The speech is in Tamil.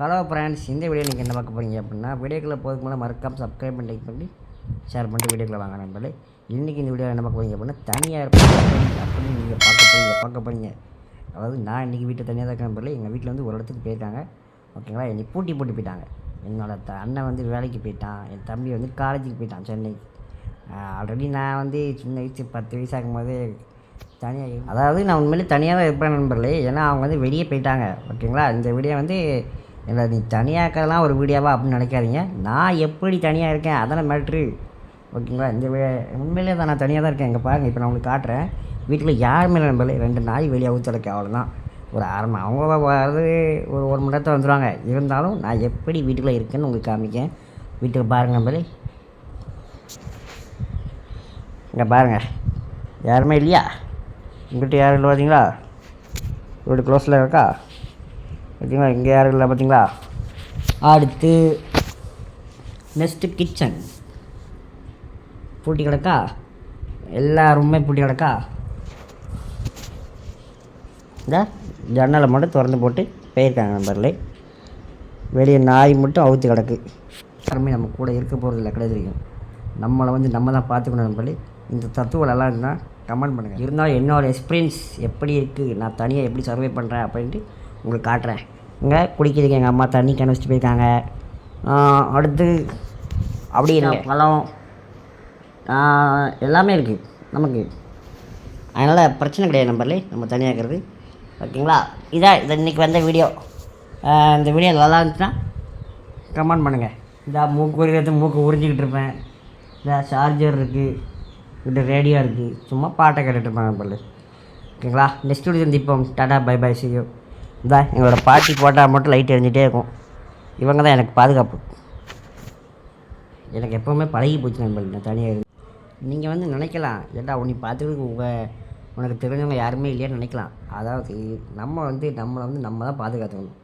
ஹலோ ஃப்ரெண்ட்ஸ் இந்த வீடியோ நீங்கள் என்ன பார்க்க போகிறீங்க அப்படின்னா வீடியோக்குள்ளே போதுக்கு மேலே மறக்காம சப்ஸ்கிரைப் பண்ணி லைக் பண்ணி ஷேர் பண்ணிட்டு வீடியோக்குள்ளே வாங்க நண்பர்களே. இன்றைக்கி இந்த வீடியோ என்ன பார்க்க போகிறீங்க அப்படின்னா தனியாக இருப்பாங்க அப்படின்னு நீங்கள் பார்க்க போகிறீங்க பார்க்க போகிறீங்க அதாவது நான் இன்றைக்கி வீட்டில் தனியாக தான் இருக்கேன் நண்பர்களே. எங்கள் வீட்டில் வந்து ஒரு இடத்துக்கு போயிருக்காங்க. ஓகேங்களா என்னை பூட்டி போட்டு போயிட்டாங்க. என்னோட த அண்ணன் வந்து வேலைக்கு போயிட்டான். என் தம்பி வந்து காலேஜுக்கு போயிட்டான் சென்னை. ஆல்ரெடி நான் வந்து சின்ன வயசு பத்து வயசு ஆகும்போது தனியாக அதாவது நான் உண்மையிலே தனியாக தான் இருப்பேன் நண்பர்களே. ஏன்னா அவங்க வந்து வெளியே போயிட்டாங்க. ஓகேங்களா இந்த வீடியோ வந்து இல்லை நீ தனியாக இருக்கிறதெல்லாம் ஒரு வீடியோவா அப்படின்னு நினைக்காதீங்க. நான் எப்படி தனியாக இருக்கேன்? அதனை மேட்ரு ஓகேங்களா? இந்த உண்மையிலே தான் நான் தனியாக தான் இருக்கேன். இங்கே பாருங்கள் இப்போ நான் உங்களுக்கு காட்டுறேன். வீட்டில் யாருமே நம்பலை ரெண்டு நாய் வெளியே ஊற்றலைக்கு அவ்வளோதான் ஒரு அரை மணி அவங்க வர்றது ஒரு ஒரு மணி நேரத்தில் வந்துடுவாங்க இருந்தாலும் நான் எப்படி வீட்டுக்குள்ளே இருக்கேன்னு உங்களுக்கு காமிக்கேன். வீட்டுக்கு பாருங்கள் நண்பர்களே இங்கே பாருங்கள் யாருமே இல்லையா? உங்கள்கிட்ட யாரும் இல்லை பார்த்தீங்களா வீடு க்ளோஸில் இருக்கா? ஓகேங்களா? இங்கே யாரும் இல்லை பார்த்தீங்களா அடுத்து நெக்ஸ்ட்டு கிச்சன் பூட்டி கிடக்கா? எல்லா ரூமே பூட்டி கிடக்கா? இந்த ஜன்னலை மட்டும் திறந்து போட்டு போயிருக்காங்க நம்பரில் வெளியே நாய் மட்டும் அவுத்து கிடக்கு. யாருமே நம்ம கூட இருக்க போகிறது இல்லை கிடையாது தெரியும் நம்மளை வந்து நம்ம தான் பார்த்துக்கணும் நம்பளி இந்த தத்துவம் நல்லா இருந்தால் கமெண்ட் பண்ணுங்கள் இருந்தாலும் என்னோடய எக்ஸ்பீரியன்ஸ் எப்படி இருக்குது நான் தனியாக எப்படி சர்வே பண்ணுறேன் அப்படின்ட்டு உங்களுக்கு காட்டுறேன். இங்கே குடிக்கிறதுக்கு எங்கள் அம்மா தண்ணி கேன் வச்சுட்டு போயிருக்காங்க. அடுத்து அப்படி இருங்க. பழம். எல்லாமே இருக்குது நமக்கு. அதனால் பிரச்சனை கிடையாது நம்பர்லே நம்ம தனியாக இருக்கிறது. ஓகேங்களா? இதான் இது இன்றைக்கி வந்த வீடியோ. இந்த வீடியோ நல்லா இருந்துச்சுன்னா கமெண்ட் பண்ணுங்கள் இந்த மூக்கு உரிக்கிறது மூக்கு உறிஞ்சிக்கிட்டு இருப்பேன். இந்த சார்ஜர் இருக்குது இந்த ரேடியோ இருக்குது சும்மா பாட்டை கேட்டுட்டு இருப்பேன் நம்பர்லே ஓகேங்களா? நெக்ஸ்ட் வீடியோ சந்திப்போம். டாடா பை பை சியோ இந்தா எங்களோட பாட்டி போட்டால் மட்டும் லைட் எரிஞ்சிட்டே இருக்கும். இவங்க தான் எனக்கு பாதுகாப்பு. எனக்கு எப்போவுமே பழகி போச்சு நண்பர்கள் நான் தனியாக இருந்து. நீங்கள் வந்து நினைக்கலாம் ஏண்டா உன்னை பார்த்துக்கிறதுக்கு உங்கள் உனக்கு தெரிஞ்சவங்க யாருமே இல்லையான்னு நினைக்கலாம். அதாவது நம்ம வந்து நம்மளை வந்து நம்ம தான் பாதுகாத்துக்கணும்.